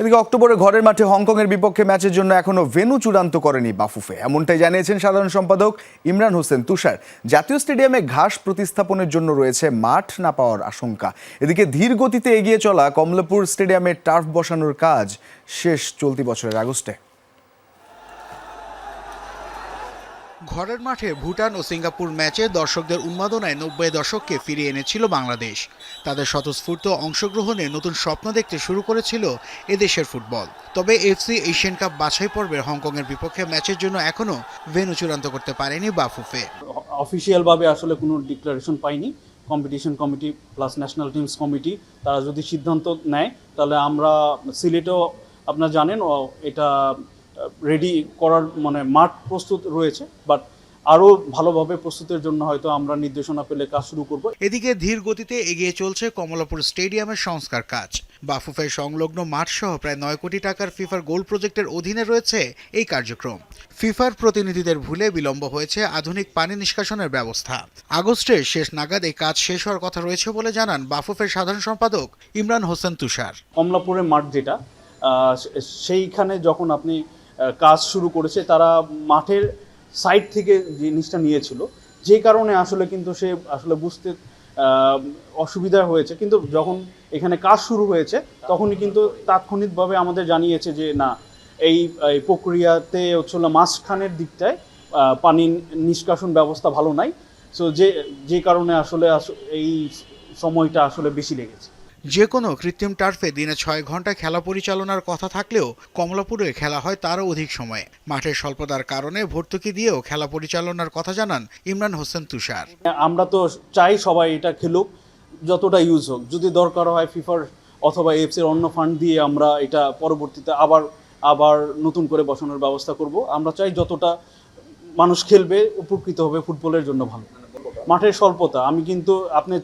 এদিকে অক্টোবরে ঘরের মাঠে হংকংয়ের বিপক্ষে ম্যাচের জন্য এখনও ভেনু চূড়ান্ত করেনি বাফুফে। এমনটাই জানিয়েছেন সাধারণ সম্পাদক ইমরান হোসেন তুষার। জাতীয় স্টেডিয়ামে ঘাস প্রতিস্থাপনের জন্য রয়েছে মাঠ না পাওয়ার আশঙ্কা। এদিকে ধীর গতিতে এগিয়ে চলা কমলাপুর স্টেডিয়ামে টার্ফ বসানোর কাজ শেষ চলতি বছরের আগস্টে। ঘরের মাঠে ভুটান ও সিঙ্গাপুর ম্যাচে দর্শকদের উন্মাদনায় নব্বই দশককে ফিরিয়ে এনেছিল বাংলাদেশ। তাদের স্বতঃস্ফূর্ত অংশগ্রহণে নতুন স্বপ্ন দেখতে শুরু করেছিল এদেশের ফুটবল। তবে এফসি এশিয়ান কাপ বাছাই পর্বের হংকংয়ের বিপক্ষে ম্যাচের জন্য এখনও ভেনু চূড়ান্ত করতে পারেনি বাফুফে। অফিসিয়ালভাবে আসলে কোনো ডিক্লারেশন পাইনি। Competition committee plus national teams committee, তারা যদি সিদ্ধান্ত নেয়, তাহলে আমরা সিলেটেও, আপনারা জানেন এটা রেডি করার মানে মাঠ প্রস্তুত রয়েছে বাট আরও ভালোভাবে প্রস্তুতের জন্য হয়তো আমরা নির্দেশনা পেলে কাজ শুরু করব। এদিকে ধীর গতিতে এগিয়ে চলছে কমলাপুর স্টেডিয়ামের সংস্কার কাজ। বাফুফের সংলগ্ন মাঠ সহ প্রায় নয় কোটি টাকার ফিফার গোল প্রজেক্টের অধীনে রয়েছে এই কার্যক্রম। ফিফার প্রতিনিধিদের ভুলে বিলম্ব হয়েছে আধুনিক পানি নিষ্কাশনের ব্যবস্থা। আগস্টের শেষ নাগাদ এই কাজ শেষ হওয়ার কথা রয়েছে বলে জানান বাফুফের সাধারণ সম্পাদক ইমরান হোসেন তুষার। কমলাপুরের মাঠ যেটা সেইখানে যখন আপনি কাজ শুরু করেছে, তারা মাঠের সাইড থেকে জিনিসটা নিয়েছিল। যে কারণে আসলে কিন্তু সে আসলে বুঝতে অসুবিধা হয়েছে। কিন্তু যখন এখানে কাজ শুরু হয়েছে, তখনই কিন্তু তাৎক্ষণিকভাবে আমাদের জানিয়েছে যে, না, এই প্রক্রিয়াতে হচ্ছে মাঝখানের দিকটায় পানি নিষ্কাশন ব্যবস্থা ভালো নাই। সো যে যে কারণে আসলে আস- এই সময়টা আসলে বেশি লেগেছে। যে কোনো কৃত্রিম টার্ফে দিনে ছয় ঘণ্টা খেলা পরিচালনার কথা থাকলেও কমলাপুরে খেলা হয় তারও অধিক সময়ে। মাঠের স্বল্পতার কারণে ভর্তুকি দিয়েও খেলা পরিচালনার কথা জানান ইমরান হোসেন তুষার। আমরা তো চাই সবাই এটা খেলুক, যতটা ইউজ হোক। যদি দরকার হয় ফিফার অথবা এফসির অন্য ফান্ড দিয়ে আমরা এটা পরবর্তীতে আবার আবার নতুন করে বসানোর ব্যবস্থা করব। আমরা চাই যতটা মানুষ খেলবে, উপকৃত হবে ফুটবলের জন্য ভালো। মাঠের স্বল্পতা, আমি কিন্তু আপনি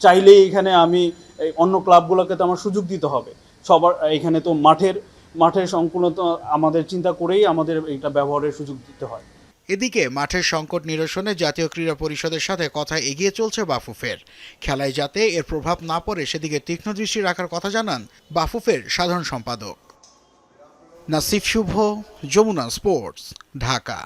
চাইলেই এখানে আমি এই অন্য ক্লাবগুলোকে তো আমার সুযোগ দিতে হবে। সবার এখানে তো মাঠের মাঠের সংকুলতা আমাদের চিন্তা করেই আমাদের এটা ব্যবহারের সুযোগ দিতে হয়। এদিকে মাঠের সংকট নিরসনে জাতীয় ক্রীড়া পরিষদের সাথে কথা এগিয়ে চলছে বাফুফের। খেলায় যাতে এর প্রভাব না পড়ে, সেদিকে তীক্ষ্ণ দৃষ্টি রাখার কথা জানান বাফুফের সাধারণ সম্পাদক। নাসিফ শুভ, যমুনা স্পোর্টস, ঢাকা।